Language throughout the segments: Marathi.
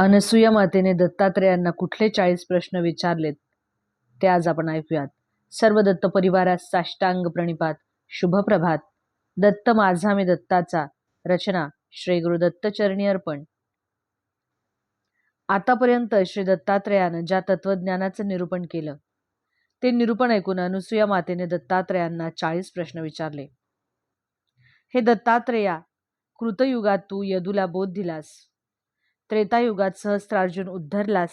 अनसूया मातेने दत्तात्रेयांना कुठले चाळीस प्रश्न विचारलेत ते आज आपण ऐकूयात. सर्व दत्त परिवारास साष्टांग प्रणिपात शुभप्रभात दत्त माझा मी दत्ताचा. रचना श्री गुरु दत्तचरणी अर्पण. आतापर्यंत श्री दत्तात्रेयानं ज्या तत्वज्ञानाचं निरूपण केलं ते निरूपण ऐकून अनुसूया मातेने दत्तात्रेयांना चाळीस प्रश्न विचारले. हे दत्तात्रेया कृतयुगात तू यदूला बोध दिलास. त्रेतायुगात सहस्त्रार्जुन उद्धरलास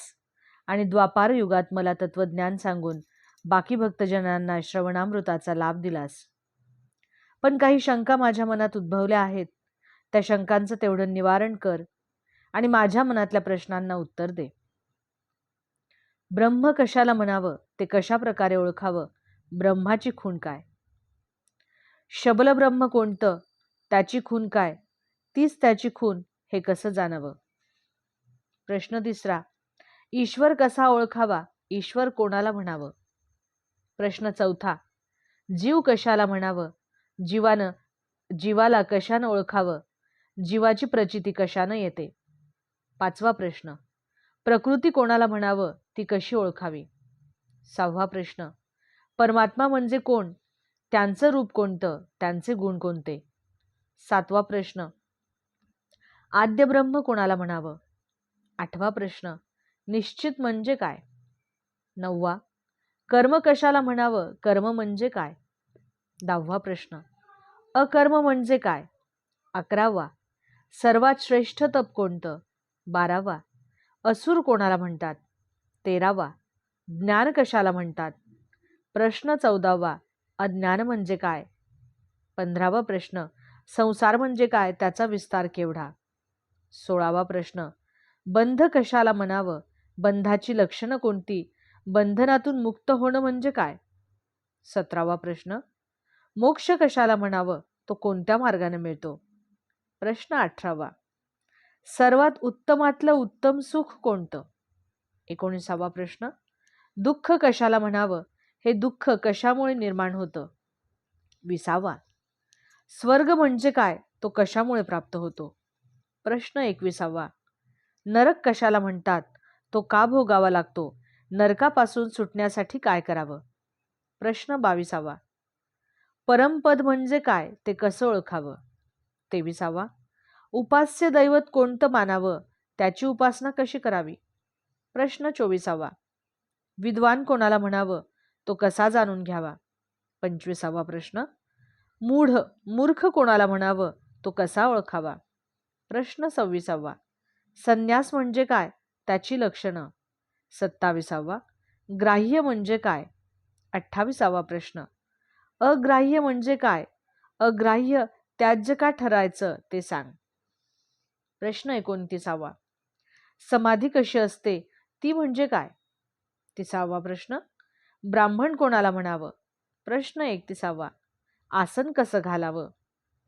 आणि द्वापार युगात मला तत्वज्ञान सांगून बाकी भक्तजनांना श्रवणामृताचा लाभ दिलास. पण काही शंका माझ्या मनात उद्भवल्या आहेत. त्या शंकांचं तेवढं निवारण कर आणि माझ्या मनातल्या प्रश्नांना उत्तर दे. ब्रह्म कशाला म्हणावं? ते कशा प्रकारे ओळखावं? ब्रह्माची खूण काय? शबल ब्रह्म कोणतं? त्याची खून काय? तीच त्याची खून हे कसं जाणवं? प्रश्न तिसरा ईश्वर कसा ओळखावा? ईश्वर कोणाला म्हणावं? प्रश्न चौथा. जीव कशाला म्हणावं? जीवानं जीवाला कशानं ओळखावं? जीवाची प्रचिती कशानं येते? पाचवा प्रश्न. प्रकृती कोणाला म्हणावं? ती कशी ओळखावी? सहावा प्रश्न. परमात्मा म्हणजे कोण? त्यांचं रूप कोणतं? त्यांचे गुण कोणते? सातवा प्रश्न. आद्यब्रह्म कोणाला म्हणावं? आठवा प्रश्न निश्चित म्हणजे काय? नववा कर्म कशाला म्हणावं? कर्म म्हणजे काय? दहावा प्रश्न अकर्म म्हणजे काय? अकरावा सर्वात श्रेष्ठ तप कोणतं? बारावा असुर कोणाला म्हणतात? तेरावा ज्ञान कशाला म्हणतात? प्रश्न चौदावा अज्ञान म्हणजे काय? पंधरावा प्रश्न संसार म्हणजे काय? त्याचा विस्तार केवढा? सोळावा प्रश्न बंध कशाला म्हणावं? बंधाची लक्षणं कोणती? बंधनातून मुक्त होणं म्हणजे काय? सतरावा प्रश्न. मोक्ष कशाला म्हणावं? तो कोणत्या मार्गाने मिळतो? प्रश्न अठरावा. सर्वात उत्तमातलं उत्तम सुख कोणतं? एकोणीसावा प्रश्न. दुःख कशाला म्हणावं? हे दुःख कशामुळे निर्माण होतं? विसावा. स्वर्ग म्हणजे काय? तो कशामुळे प्राप्त होतो? प्रश्न एकविसावा. नरक कशाला म्हणतात? तो का भोगावा लागतो? नरकापासून सुटण्यासाठी काय करावं? प्रश्न बावीसावा. परमपद म्हणजे काय? ते कसं ओळखावं? तेविसावा. उपास्य दैवत कोणतं मानावं? त्याची उपासना कशी करावी? प्रश्न चोवीसावा. विद्वान कोणाला म्हणावं? तो कसा जाणून घ्यावा? पंचवीसावा प्रश्न. मूढ मूर्ख कोणाला म्हणावं? तो कसा ओळखावा? प्रश्न सव्वीसावा. संन्यास म्हणजे काय? त्याची लक्षणं. सत्ताविसावा. ग्राह्य म्हणजे काय? अठ्ठावीसावा प्रश्न. अग्राह्य म्हणजे काय? अग्राह्य त्याज्य का ठरायचं? ते सांग. प्रश्न एकोणतीसावा. समाधी कशी असते? ती म्हणजे काय? तिसावा प्रश्न. ब्राह्मण कोणाला म्हणावं? प्रश्न एकतीसावा. आसन कसं घालावं?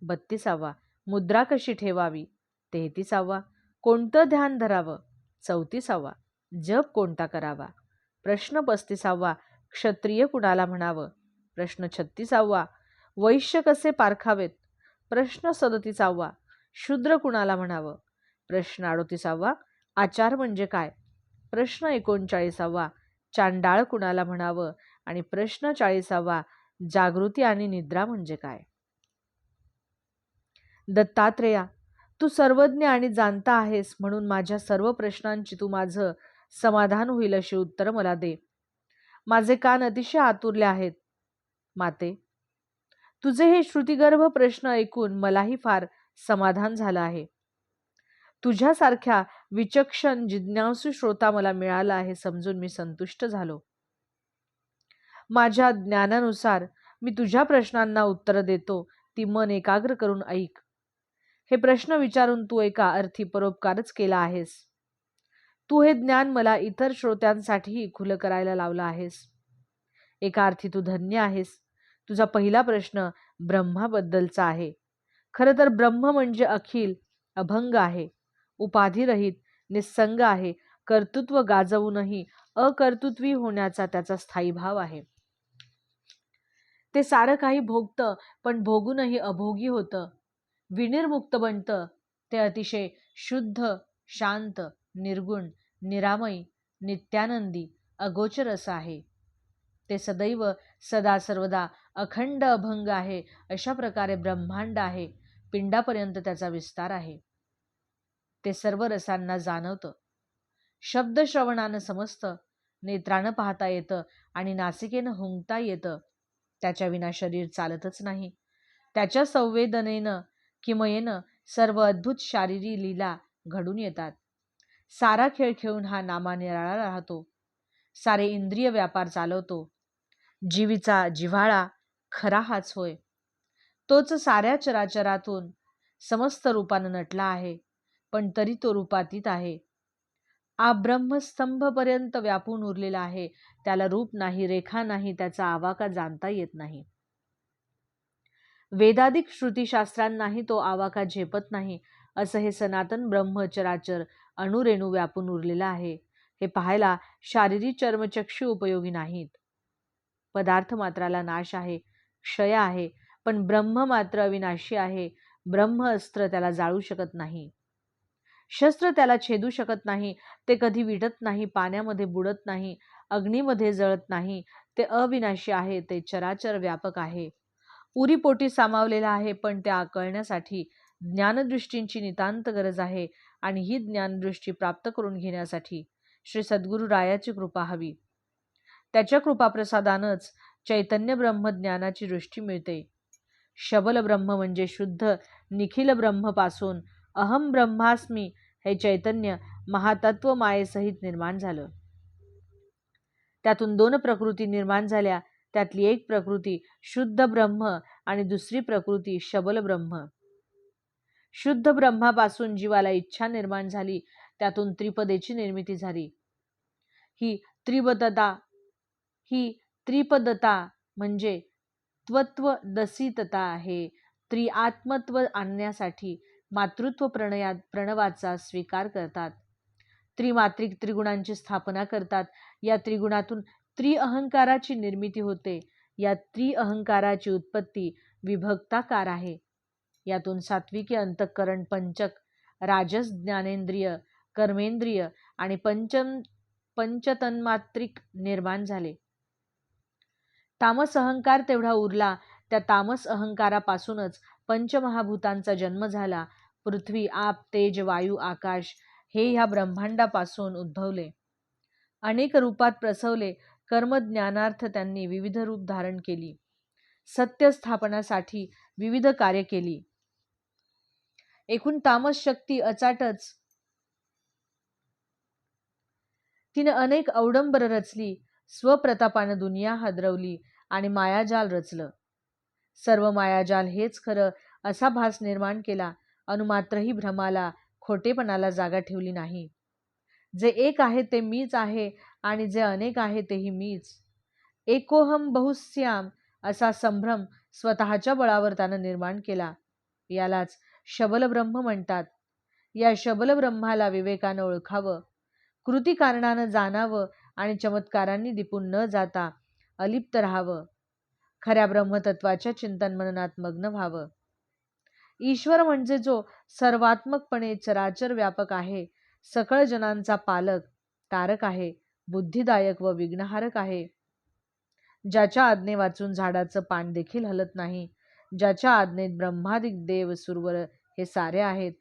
बत्तीसावा. मुद्रा कशी ठेवावी? तेहतीसावा. कोणतं ध्यान धरावं? चौतीसावा. जप कोणता करावा? प्रश्न पस्तीसावा. क्षत्रिय कुणाला म्हणावं? प्रश्न छत्तीसावा. वैश्य कसे पारखावेत? प्रश्न सदतीसावा. शूद्र कुणाला म्हणावं? प्रश्न अडोतीसावा. आचार म्हणजे काय? प्रश्न एकोणचाळीसावा. चांडाळ कुणाला म्हणावं? आणि प्रश्न चाळीसावा. जागृती आणि निद्रा म्हणजे काय? दत्तात्रेया तू सर्वज्ञ आणि जाणता आहेस म्हणून माझ्या सर्व प्रश्नांची तू माझं समाधान होईल अशी उत्तर मला दे. माझे कान अतिशय आतुरले आहेत. माते तुझे हे श्रुतिगर्भ प्रश्न ऐकून मलाही फार समाधान झालं आहे. तुझ्यासारख्या विचक्षण जिज्ञासू श्रोता मला मिळाला आहे समजून मी संतुष्ट झालो. माझ्या ज्ञानानुसार मी तुझ्या प्रश्नांना उत्तर देतो ती मन एकाग्र करून ऐक. हे प्रश्न विचारून तू एका अर्थी परोपकारच केला आहेस. तू हे ज्ञान मला इतर श्रोत्यांसाठीही खुलं करायला लावलं आहेस. एका अर्थी तू धन्य आहेस. तुझा पहिला प्रश्न ब्रह्माबद्दलचा आहे. खरं तर ब्रह्म म्हणजे अखिल अभंग आहे. उपाधिरहित निस्संग आहे. कर्तृत्व गाजवूनही अकर्तृत्वी होण्याचा त्याचा स्थायी भाव आहे. ते सारं काही भोगतं पण भोगूनही अभोगी होतं. विनिर्मुक्त बनतं. ते अतिशय शुद्ध शांत निर्गुण निरामयी नित्यानंदी अगोचर असं आहे. ते सदैव सदा सर्वदा अखंड अभंग आहे अशा प्रकारे ब्रह्मांड आहे पिंडापर्यंत त्याचा विस्तार आहे. ते सर्व रसांना जाणवतं. शब्द श्रवणानं समजतं नेत्रानं पाहता येतं आणि नासिकेनं हुंकता येतं. त्याच्या विना शरीर चालतच नाही. त्याच्या संवेदनेनं किमयेनं सर्व अद्भुत शारीरी लीला घडून येतात. सारा खेळ खेळून हा नामानिराळा राहतो. सारे इंद्रिय व्यापार चालवतो. जीवीचा जिव्हाळा खरा हाच होय. तोच साऱ्या चराचरातून समस्त रूपानं नटला आहे पण तरी तो रूपातीत आहे. आ ब्रह्मस्तंभपर्यंत व्यापून उरलेला आहे त्याला रूप नाही रेखा नाही त्याचा आवाका जाणता येत नाही. वेदाधिक श्रुतीशास्त्रांनाही तो आवाका झेपत नाही असं हे सनातन ब्रह्मचराचर अणुरेणू व्यापून उरलेलं आहे. हे पाहायला शारीरिक चर्मचक्षु उपयोगी नाहीत. पदार्थ मात्राला नाश आहे क्षय आहे पण ब्रह्म मात्र अविनाशी आहे. ब्रह्म अस्त्र त्याला जाळू शकत नाही. शस्त्र त्याला छेदू शकत नाही. ते कधी विटत नाही पाण्यामध्ये बुडत नाही अग्नीमध्ये जळत नाही. ते अविनाशी आहे ते चराचर व्यापक आहे. उरीपोटी सामावलेला आहे पण त्या कळण्यासाठी ज्ञानदृष्टींची नितांत गरज आहे आणि ही ज्ञानदृष्टी प्राप्त करून घेण्यासाठी श्री सद्गुरू रायाची कृपा हवी. त्याच्या कृपाप्रसादानच चैतन्य ब्रह्म ज्ञानाची दृष्टी मिळते. शबल ब्रह्म म्हणजे शुद्ध निखिल ब्रह्मपासून अहम ब्रह्मास्मी हे चैतन्य महातत्व मायेसहित निर्माण झालं. त्यातून दोन प्रकृती निर्माण झाल्या त्यातली एक प्रकृती शुद्ध ब्रह्म आणि दुसरी प्रकृती शबल ब्रह्म. शुद्ध ब्रह्मापासून जीवाला इच्छा निर्माण झाली त्यातून त्रिपदेची निर्मिती झाली. ही त्रिपदता ही त्रिपदता म्हणजे त्वत्व दसितता आहे त्रिआत्मत्व आणण्यासाठी मातृत्व प्रणयात प्रणवाचा स्वीकार करतात. त्रिमात्रिक त्रिगुणांची स्थापना करतात. या त्रिगुणातून त्रिअहंकाराची निर्मिती होते. या त्रिअहंकाराची उत्पत्ती विभक्ताकार आहे. यातून सात्विकी अंतःकरण पंचक राजस ज्ञानेंद्रिय कर्मेंद्रिय आणि पंचम पंचतन्मात्रिक निर्माण झाले. तामस अहंकार तेवढा उरला त्या तामस अहंकारापासूनच पंचमहाभूतांचा जन्म झाला. पृथ्वी आप तेज वायू आकाश हे ह्या ब्रह्मांडापासून उद्भवले. अनेक रूपात प्रसवले कर्मज्ञानार्थ त्यांनी विविध रूप धारण केली. सत्य स्थापनासाठी विविध कार्य केली. एकूण तामस शक्ती अचाटच. तिने अनेक अवडंबर रचली स्वप्रतापानं दुनिया हादरवली आणि मायाजाल रचलं. सर्व मायाजाल हेच खरं असा भास निर्माण केला अनुमात्रही भ्रमाला खोटेपणाला जागा ठेवली नाही. जे एक आहे ते मीच आहे आणि जे अनेक आहे तेही मीच. एकोहम बहुस्याम असा संभ्रम स्वतःच्या बळावर त्यानं निर्माण केला. यालाच शबलब्रह्म म्हणतात. या शबलब्रह्माला विवेकानं ओळखावं. कृती कारणानं जाणावं आणि चमत्कारांनी दिपून न जाता अलिप्त राहावं. खऱ्या ब्रह्मतत्वाच्या चिंतन मननात मग्न व्हावं. ईश्वर म्हणजे जो सर्वात्मकपणे चराचर व्यापक आहे सकळ जनांचा पालक तारक आहे. बुद्धिदायक व विघ्नहारक आहे. ज्याच्या आज्ञे वाचून झाडाचं पान देखील हलत नाही ज्याच्या आज्ञेत ब्रह्मादिक देव सुरवर हे सारे आहेत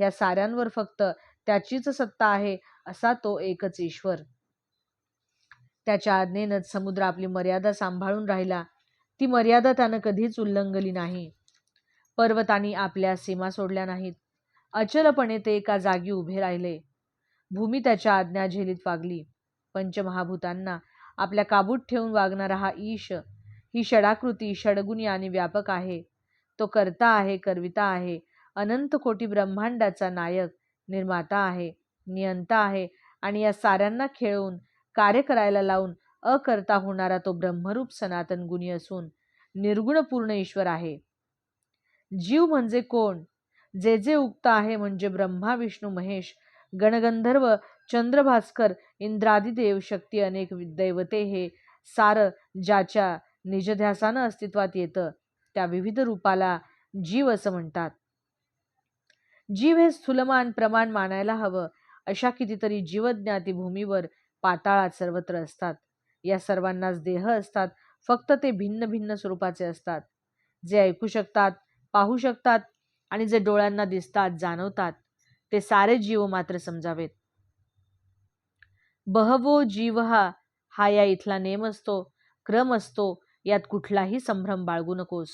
या साऱ्यांवर फक्त त्याचीच सत्ता आहे असा तो एकच ईश्वर. त्याच्या आज्ञेनच समुद्र आपली मर्यादा सांभाळून राहिला. ती मर्यादा त्यानं कधीच उल्लंघली नाही. पर्वतांनी आपल्या सीमा सोडल्या नाहीत. अचलपणे ते एका जागी उभे राहिले. भूमी त्याच्या आज्ञा झेलीत वागली. पंचमहाभूतांना आपल्या काबूत ठेवून वागणारा हा ईश ही षडाकृती षडगुणी आणि व्यापक आहे. तो करता आहे करविता आहे अनंत कोटी ब्रह्मांडाचा नायक निर्माता आहे नियंता आहे आणि या साऱ्यांना खेळून कार्य करायला लावून अकर्ता होणारा तो ब्रह्मरूप सनातन गुणी असून निर्गुण पूर्ण ईश्वर आहे. जीव म्हणजे कोण? जे जे उक्त आहे म्हणजे ब्रह्मा विष्णू महेश गणगंधर्व चंद्रभास्कर इंद्रादिदेव शक्ती अनेक दैवते हे सार ज्याच्या निजध्यासानं अस्तित्वात येतं त्या विविध रूपाला जीव असं म्हणतात. जीव हे स्थूलमान प्रमाण मानायला हवं अशा कितीतरी जीवज्ञाती भूमीवर पाताळात सर्वत्र असतात. या सर्वांनाच देह असतात फक्त ते भिन्न भिन्न स्वरूपाचे असतात. जे ऐकू शकतात पाहू शकतात आणि जे डोळ्यांना दिसतात जाणवतात ते सारे जीव मात्र समजावेत. बहवो जीव हा हा या इथला नेम असतो क्रम असतो यात कुठलाही संभ्रम बाळगू नकोस.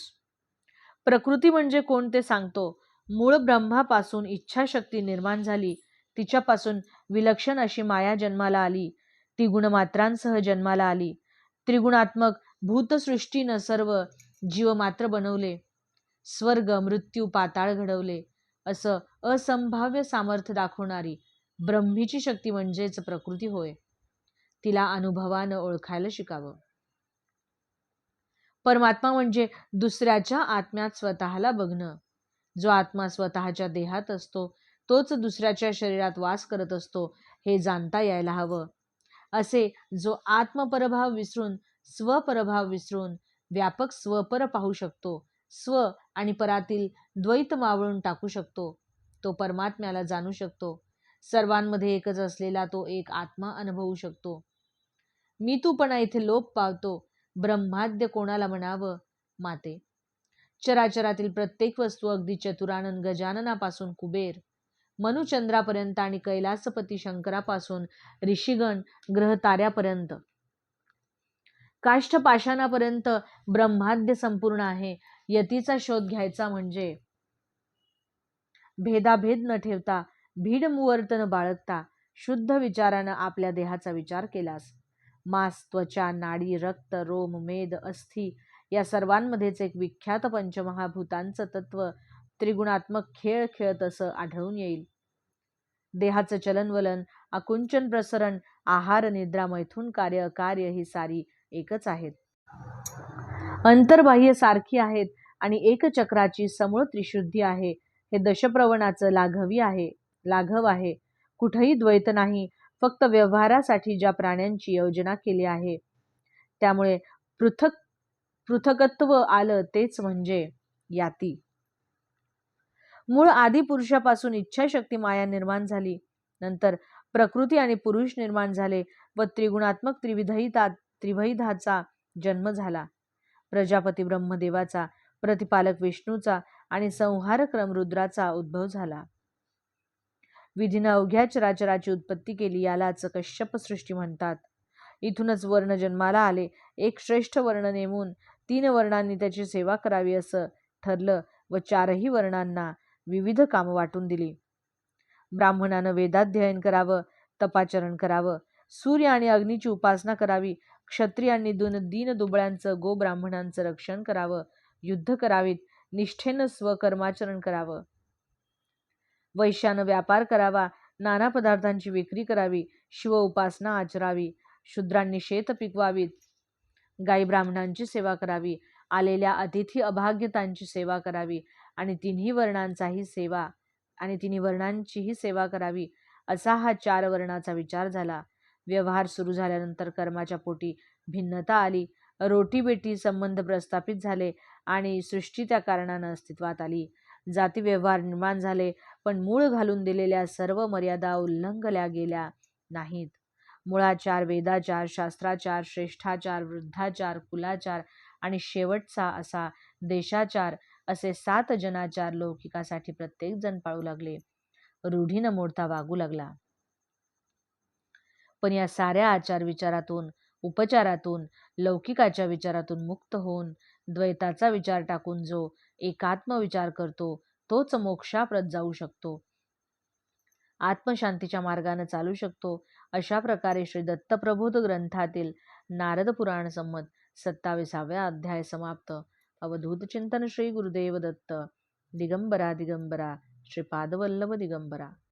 प्रकृती म्हणजे कोण ते सांगतो. मूळ ब्रह्मापासून इच्छाशक्ती निर्माण झाली. तिच्यापासून विलक्षण अशी माया जन्माला आली. ती गुणमात्रांसह जन्माला आली. त्रिगुणात्मक भूतसृष्टीनं सर्व जीव मात्र बनवले. स्वर्ग मृत्यू पाताळ घडवले. असं असंभाव्य सामर्थ्य दाखवणारी ब्रह्मीची शक्ती म्हणजेच प्रकृती होय. तिला अनुभवानं ओळखायला शिकावं. परमात्मा म्हणजे दुसऱ्याच्या आत्म्यात स्वतःला बघणं. जो आत्मा स्वतःच्या देहात असतो तोच दुसऱ्याच्या शरीरात वास करत असतो हे जाणता यायला हवं. असे जो आत्मपरभाव विसरून स्वपरभाव विसरून व्यापक स्वपर पाहू शकतो स्व आणि परातील द्वैत मावळून टाकू शकतो तो परमात्म्याला जाणू शकतो. सर्वांमध्ये एकच असलेला तो एक आत्मा अनुभवू शकतो. मी तूपणा इथे लोप पावतो. ब्रह्माद्य कोणाला म्हणावं? माते. चराचरातील प्रत्येक वस्तू अगदी चतुरानंद गजाननापासून कुबेर मनुचंद्रापर्यंत आणि कैलासपती शंकरापासून ऋषिगण ग्रहताऱ्यापर्यंत. काष्ठपाषाणापर्यंत काष्ठ पाषाणापर्यंत ब्रह्माद्य संपूर्ण आहे. यतीचा शोध घ्यायचा म्हणजे भेदाभेद न ठेवता भीड मुवर्तन बाळगता शुद्ध विचारानं आपल्या देहाचा विचार केलास. मास त्वचा नाडी रक्त रोम मेद अस्थि या सर्वांमध्येच एक विख्यात पंचमहाभूतांचं तत्व त्रिगुणात्मक खेळ खेळत असं आढळून येईल. देहाचं चलनवलन आकुंचन प्रसरण आहार निद्रा मैथून कार्य अकार्य ही सारी एकच आहेत. अंतर्बाह्य सारखी आहेत आणि एकचक्राची समूळ त्रिशुद्धी आहे. हे दशप्रवणाचं लाघवी आहे. लाघव आहे. कुठंही द्वैत नाही फक्त व्यवहारासाठी ज्या प्राण्यांची योजना केली आहे. त्यामुळे पृथक पृथकत्व आलं तेच म्हणजे याती. मूळ आदिपुरुषापासून इच्छाशक्ती माया निर्माण झाली. नंतर प्रकृती आणि पुरुष निर्माण झाले व त्रिगुणात्मक त्रिविधहिता त्रिवैधाचा जन्म झाला. प्रजापती ब्रह्मदेवाचा प्रतिपालक विष्णूचा आणि संहारक्रम रुद्राचा उद्भव झाला. विधीनं अवघ्या चराचराची उत्पत्ती केली यालाच कश्यप सृष्टी म्हणतात. इथूनच वर्ण जन्माला आले. एक श्रेष्ठ वर्ण नेमून तीन वर्णांनी त्याची सेवा करावी असं ठरलं व चारही वर्णांना विविध कामं वाटून दिली. ब्राह्मणानं वेदाध्ययन करावं तपाचरण करावं सूर्य आणि अग्नीची उपासना करावी क्षत्रियांनी दोन दीन दुबळ्यांचं गो ब्राह्मणांचं रक्षण करावं युद्ध करावीत निष्ठेनं स्वकर्माचरण करावं वैश्यानं व्यापार करावा नाना पदार्थांची विक्री करावी शिव उपासना आचरावी शूद्रांनी शेत पिकवावीत गाई ब्राह्मणांची सेवा करावी आलेल्या अतिथी अभाग्यतांची सेवा करावी आणि तिन्ही वर्णांचाही सेवा आणि तिन्ही वर्णांचीही सेवा करावी असा हा चार वर्णाचा विचार झाला. व्यवहार सुरू झाल्यानंतर कर्माच्या पोटी भिन्नता आली रोटीबेटी संबंध प्रस्थापित झाले आणि सृष्टी त्या कारणानं अस्तित्वात आली. जाती व्यवहार निर्माण झाले पण मूळ घालून दिलेल्या सर्व मर्यादा उल्लंघल्या गेल्या नाहीत. मुळाचार वेदाचार शास्त्राचार श्रेष्ठाचार वृद्धाचार कुलाचार आणि शेवटचा असा देशाचार असे सात जनाचार लौकिकासाठी प्रत्येक जण पाळू लागले. रूढीनं मोडता वागू लागला. पण या साऱ्या आचार विचारातून उपचारातून लौकिकाच्या विचारातून मुक्त होऊन द्वैताचा विचार टाकून जो एकात्म विचार करतो तोच मोक्षाप्रत जाऊ शकतो. आत्मशांतीच्या मार्गाने चालू शकतो. अशा प्रकारे श्री दत्तप्रबोध ग्रंथातील नारद पुराण संमत सत्तावीसाव्या अध्याय समाप्त. अवधूत चिंतन श्री गुरुदेव दत्त. दिगंबरा दिगंबरा. श्रीपादवल्लभ दिगंबरा.